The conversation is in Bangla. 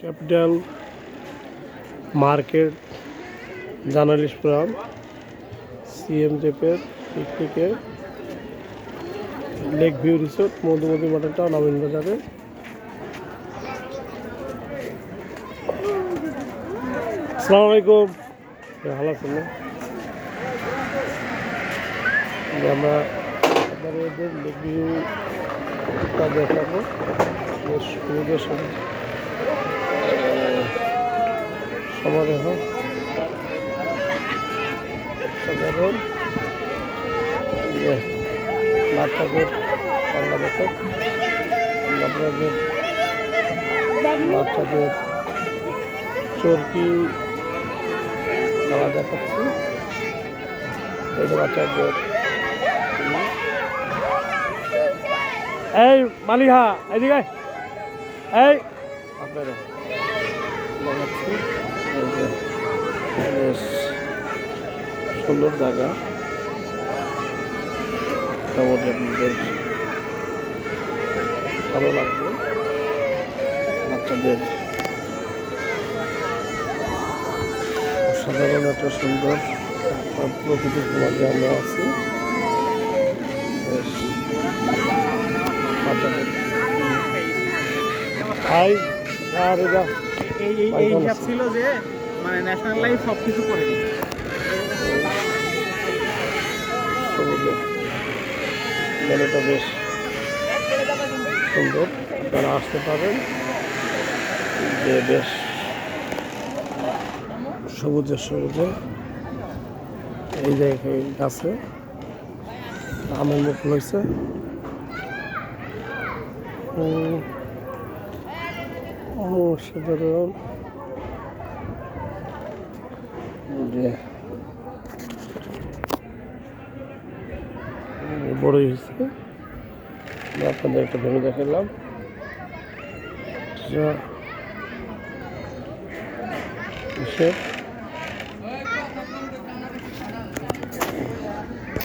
Capital market journalist forum CM জেপের পিকনিকে লেক ভিউ রিসোর্ট মধুমতি মডেলটা নবীন বাজারে আসসালামু আলাইকুম। ভালো আছেন না? আমরা লেক ভিউটা দেখাবো, বেশ সাথে সমারোহ সাধারণ পাল্লা বেতন আপনাদের বাচ্চাদের চরকি খেলা দেখাচ্ছি। এই বাচ্চাদের এই মালিহা এদিকে। এই। আপনারা দেখাচ্ছি। সুন্দর জায়গা। মোটামুটি আপনাদের। ভালো লাগবে। বাচ্চাদের একটা সুন্দর প্রকৃতির মাঝে আমরা আছি। হাই আর এই ছিল যে মানে ন্যাশনাল লাইফ সব কিছু করে দিবে সবুজের মেলাটা বেশ সুন্দর। আপনারা আসতে পারেন যে বেশ সবুজে সবুজে। এই জায়গায় গাছে আমের মুখ হয়েছে। সাধারণ। যে বড়ই হয়েছে। আপনাদের একটা ভেঙে দেখালাম। কিসের